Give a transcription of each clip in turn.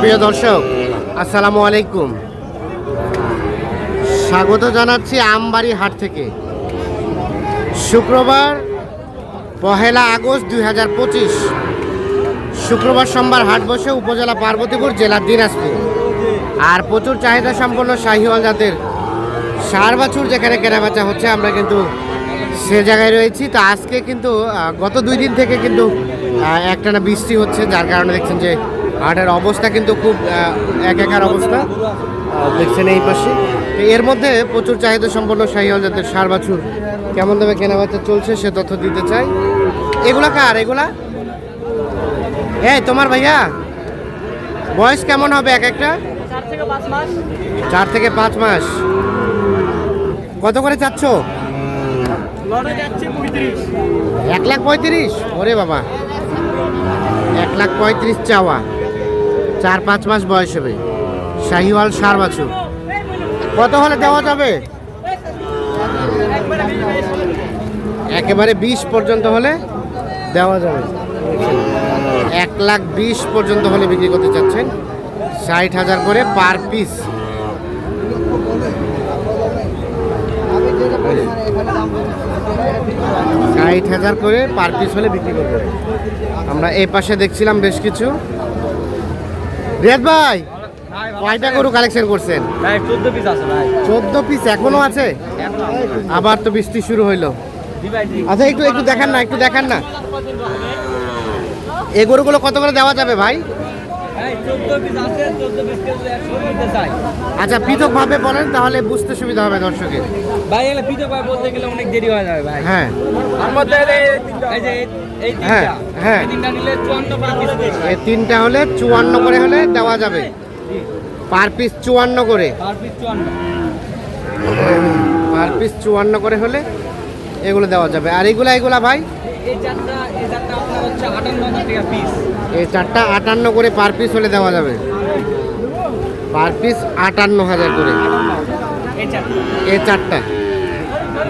সুপ্রিয় দর্শক, আসসালামু আলাইকুম। স্বাগত জানাচ্ছি আমবাড়ি হাট থেকে। শুক্রবার পহেলা আগস্ট দুই হাজার পঁচিশ। শুক্রবার সোমবার হাট বসে উপজেলা পার্বতীপুর জেলার দিনাজপুর। আর প্রচুর চাহিদা সম্পন্ন শাহিওয়াল জাতের সার বাছুর যেখানে কেনাবেচা হচ্ছে, আমরা কিন্তু সে জায়গায় রয়েছি। তো আজকে কিন্তু গত দুই দিন থেকে কিন্তু একটানা বৃষ্টি হচ্ছে, যার কারণে দেখছেন যে হাটের অবস্থা কিন্তু খুব এক একার অবস্থা। দেখছেন এই পাশে। তো এর মধ্যে প্রচুর চাহিদা সম্পন্ন শাহিওয়াল জাতের সার বাছুর কেমন দামে কেনাবেচা চলছে সে তথ্য দিতে চাই। এগুলা কার এগুলা? এই তোমার ভাইয়া বয়স কেমন হবে এক একটা? চার থেকে পাঁচ মাস। কত করে চাচ্ছ? এক লাখ পঁয়ত্রিশ? ওরে বাবা। এক লাখ পঁয়ত্রিশ চাওয়া। চার পাঁচ মাস বয়স হবে। শাহিওয়াল সার বাছুর। কত হলে দেওয়া যাবে? একেবারে বিশ পর্যন্ত হলে দেওয়া যাবে। এক লাখ বিশ পর্যন্ত হলে বিক্রি করতে চাচ্ছেন। ষাট হাজার করে পার পিস। ষাট হাজার করে পার পিস হলে বিক্রি করব। আমরা এই পাশে দেখছিলাম বেশ কিছু। রিয়াদ ভাই কয়টা গরু কালেকশন করছেন? ভাই চোদ্দ পিস আছে ভাই। চোদ্দ পিস এখনও আছে? আবার তো বৃষ্টি শুরু হইল। আচ্ছা একটু একটু দেখান না একটু দেখান না। এই গরুগুলো কত করে দেওয়া যাবে ভাই? আচ্ছা পৃথকভাবে বলেন তাহলে বুঝতে সুবিধা হবে দর্শকের ভাই পিঠে ভাই বলতে গেলে অনেক দেরি হয়ে যাবে ভাই। হ্যাঁ। তার মধ্যে এই যে এই হ্যাঁ, তিনটা। হ্যাঁ। এই তিনটা নিলে চুয়ান্ন করে। পিস এই তিনটা হলে চুয়ান্ন করে হলে দেওয়া যাবে। পার পিস চুয়ান্ন করে। পার পিস চুয়ান্ন। পার পিস চুয়ান্ন করে হলে এগুলো দেওয়া যাবে। আর এগুলা এগুলা ভাই? এই চারটা আটান্ন করে পার পিস হলে দেওয়া যাবে পার পিস আটান্ন হাজার করে এই চারটা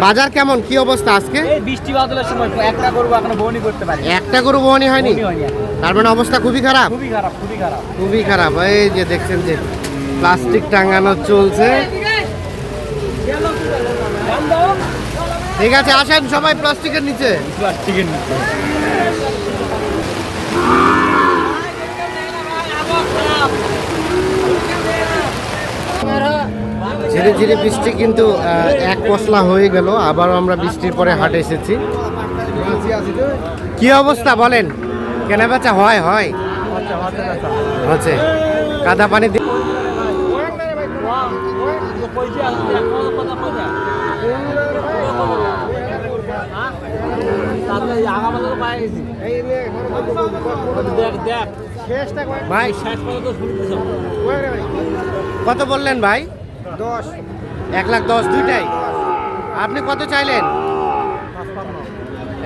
বাজার কেমন কি অবস্থা আজকে বৃষ্টি বাদলের সময় একটা করব এখনও বহনি করতে পারি একটা গরু বহনি হয়নি তার মানে অবস্থা খুবই খারাপ খুবই খারাপ খুবই খারাপ খুবই খারাপ এই যে দেখছেন যে প্লাস্টিক টাঙানো চলছে ঠিক আছে আসেন সবাই প্লাস্টিকের নিচে। প্লাস্টিকের নিচে। ঝিরি ঝিরি বৃষ্টি কিন্তু এক পশলা হয়ে গেল আবারও আমরা বৃষ্টির পরে হাটে এসেছি। কি অবস্থা বলেন? কেনা বেচা হয় হয়? হচ্ছে। কাদা পানি দি- ভাই কত বললেন ভাই? দশ। এক লাখ দশ দুইটাই। আপনি কত চাইলেন?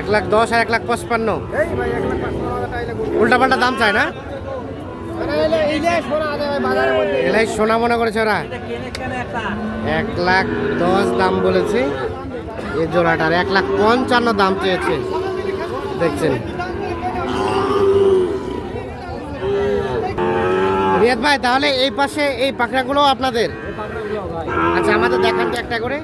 এক লাখ দশ আর এক লাখ পঁচপান্ন। এই ভাই এক লাখ পাঁচ হাজার টাকা এলে বলব। উল্টা পাল্টা দাম চায় না? এলে এই যে শোনা আছে ভাই বাজারের মধ্যে। এলাই সোনা মনে করেছে ওরা। এক লাখ দশ দাম বলেছে। এই জোড়াটার এক লাখ পঞ্চান্ন দাম চেয়েছে। দেখছেন। রিয়াদ ভাই তাহলে এই পাশে এই পাকড়াগুলো আপনাদের? আচ্ছা আমাদের দেখান তো একটা করে।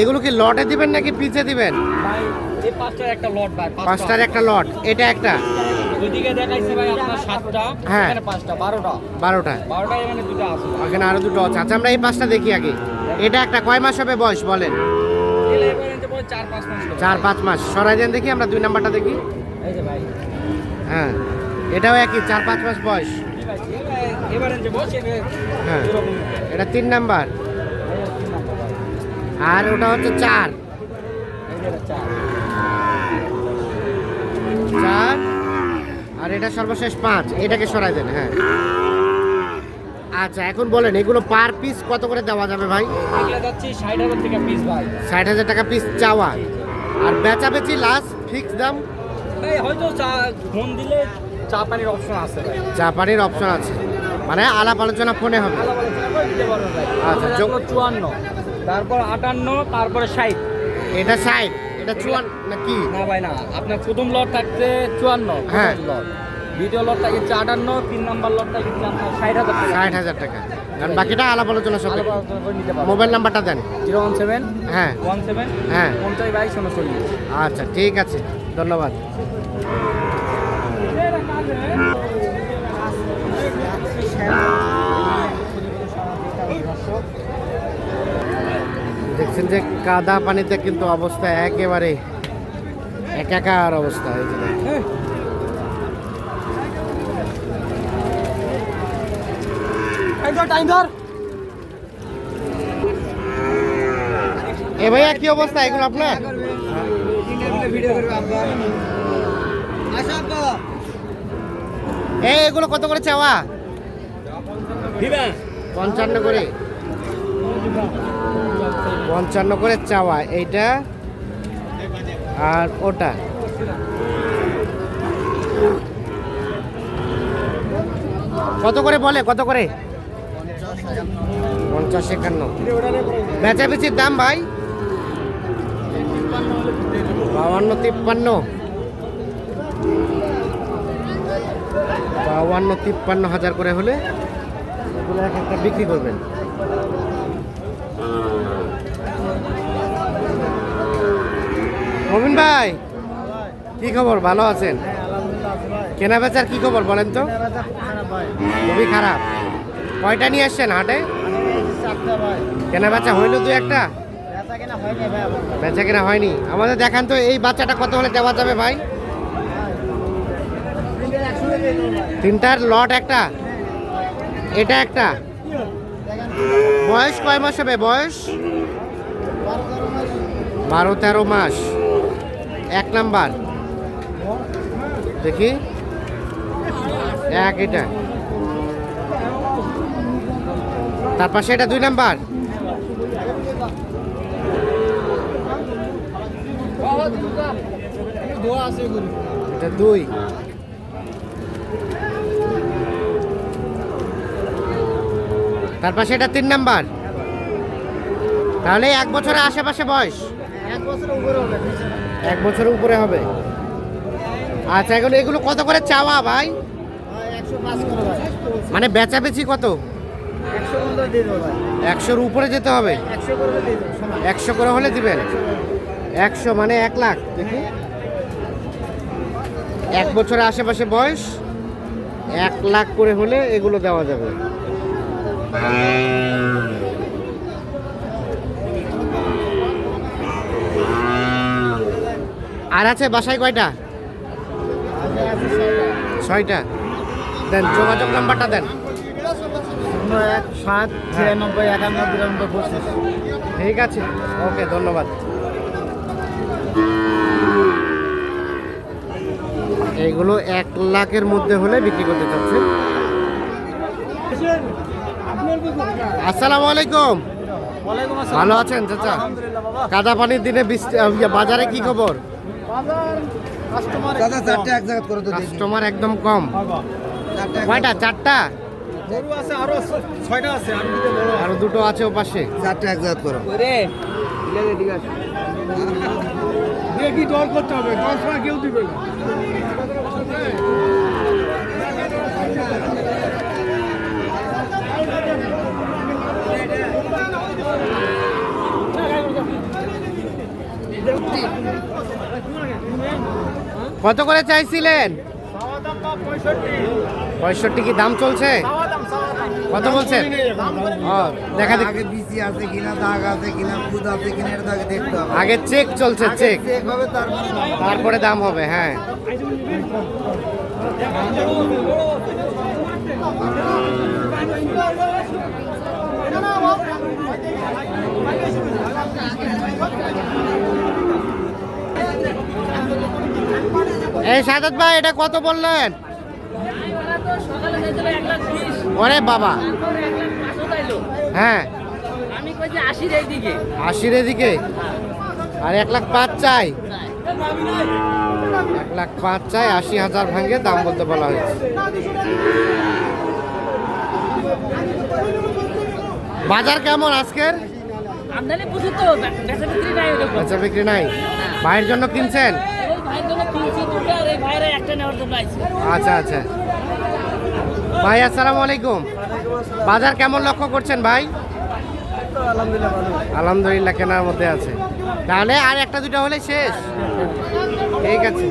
এগুলো কি লটে দিবেন নাকি পিছে দিবেন? পাঁচটার একটা লট এটা একটা? হ্যাঁ। পাঁচটা বারোটা। বারোটা। এখানে আরও দুটো আছে। আচ্ছা আমরা এই পাঁচটা দেখি আগে। এটা একটা কয় মাস হবে বয়স, বলেন? চার, পাঁচ মাস। সরাই দেন দেখি, আমরা দুই নাম্বারটা দেখি। হ্যাঁ এটাও একই, চার, পাঁচ মাস বয়স। হ্যাঁ এটা তিন নাম্বার। আর ওটা হচ্ছে চার। চার, আর এটা সর্বশেষ পাঁচ। এটাকে সরাই দেন হ্যাঁ। আচ্ছা এখন বলেন এগুলো পার পিস কত করে দেওয়া যাবে ভাই? ষাট হাজার টাকা পিস চাওয়া। আর বেচা বেচি লাস্ট ফিক্স দাম হয়তো চা ফোন দিলে চা পানির অপশন আছে চা পানির অপশন আছে। মানে আলাপ আলোচনা ফোনে হবে। আচ্ছা, চুয়ান্ন। তারপর আটান্ন তারপরে ষাট। এটা ষাট এটা চুয়ান না কি? না ভাই না। আপনার প্রথম লট থাকছে চুয়ান্ন হ্যাঁ। লট দ্বিতীয় লটটা কিনছে আটান্ন তিন নাম্বার লটটা কিনছে আপনার ষাট হাজার টাকা। ষাট হাজার টাকা। কারণ বাকিটা আলাপ আলোচনা সব মোবাইল নাম্বারটা দেন। জিরো ওয়ান সেভেন হ্যাঁ। ওয়ান সেভেন হ্যাঁ। পঞ্চাশ বাইশ উনচল্লিশ আচ্ছা ঠিক আছে। ধন্যবাদ। দেখছেন যে কাদা পানিতে কিন্তু অবস্থা একেবারে একাকার অবস্থা এই এ ভাইয়া, কি অবস্থা এগুলো আপনার? এগুলো কত করে চাওয়া? পঞ্চান্ন করে। পঞ্চান্ন করে চাওয়া, এইটা আর ওটা। কত করে বলে, কত করে? পঞ্চাশ একান্ন। বেচা বেচির দাম ভাই। বাউান্ন তিপ্পান্ন। বাউান্ন তিপ্পান্ন হাজার করে হলে এক একটা বিক্রি করবেন। মমিন ভাই, কি খবর? ভালো আছেন? কেনা বেচার কি খবর বলেন তো? খুবই খারাপ। কয়টা নিয়ে আসছেন হাটে? কেনা বেচা হইল দু একটা? বেচা কেনা হয়নি। আমাদের দেখান তো, এই বাচ্চাটা কত হলে দেওয়া যাবে ভাই? তিনটার লট একটা। এটা একটা। বয়স কয় মাস হবে বয়স? বারো তেরো মাস। এক নাম্বার। দেখি। এক এটা। তার পাশে এটা দুই নাম্বার। এটা দুই। তার পাশে এটা তিন নাম্বার। তাহলে এক বছরের আশেপাশে বয়স? এক বছর উপরে হবে। এক বছরের উপরে হবে। আচ্ছা এগুলো এগুলো কত করে চাওয়া ভাই। মানে বেচাবেচি কত? একশো একশোর উপরে যেতে হবে? একশো করে হলে দিবেন? একশো মানে এক লাখ। দেখি। এক বছরের আশেপাশে বয়স এক লাখ করে হলে এগুলো দেওয়া যাবে। আর আছে বাসায় কয়টা? ছয়টা। দেন যোগাযোগ নাম্বারটা দেন। শূন্য এক সাত ছিয়ানব্বই একান্ন বিরানব্বই পঁচিশ। ঠিক আছে। ওকে ধন্যবাদ। এইগুলো এক লাখের মধ্যে হলে বিক্রি করতে চাচ্ছে আসসালামু আলাইকুম। ভালো আছেন চাচা? আলহামদুলিল্লাহ কাদা পানির দিনে বাজারে কি খবর? কাস্টমার একদম কম। কয়টা? চারটা? গরু আছে আরও ছয়টা আছে আমি দিতে বড় আরও দুটো আছে ও পাশে চারটে এক করো। রে ঠিক আছে দেখি দর করতে হবে? দশ টাকা কেউ দিবে না। কত করে চাইছিলেন? পঁয়ষট্টি। কি দাম চলছে? কত বলছেন? ও দেখা দেখ আগে বিসি আছে কিনা দাগ আছে কিনা খুদ আছে কিনা এটা আগে দেখতে হবে। আগে চেক চলছে চেক চেক হবে তারপরে দাম হবে। তারপরে দাম হবে হ্যাঁ। এই সাদাত ভাই এটা কত বললেন? সকালে ওরে বাবা। হ্যাঁ। আমি কই যে আশির এইদিকে। আশির এদিকে? আর এক লাখ পাঁচ চাই। এক লাখ পাঁচ চাই আশি হাজার ভাঙে দাম বলতে বলা হয়েছে। বাজার কেমন আজকের? আমদানি প্রচুর তো বেচা বিক্রি নাই বেচা বিক্রি নাই। ভাইয়ের জন্য কিনছেন? ভাইয়ের জন্য কিনছি দুটো আর এই ভাইরা একটা নেওয়ার জন্য আইছে। আচ্ছা আচ্ছা। ভাই, আসসালামু আলাইকুম। বাজার কেমন লক্ষ্য করছেন ভাই? আলহামদুলিল্লাহ, কেনার মধ্যে আছে। তাহলে আর একটা দুটা হলে শেষ। ঠিক আছে।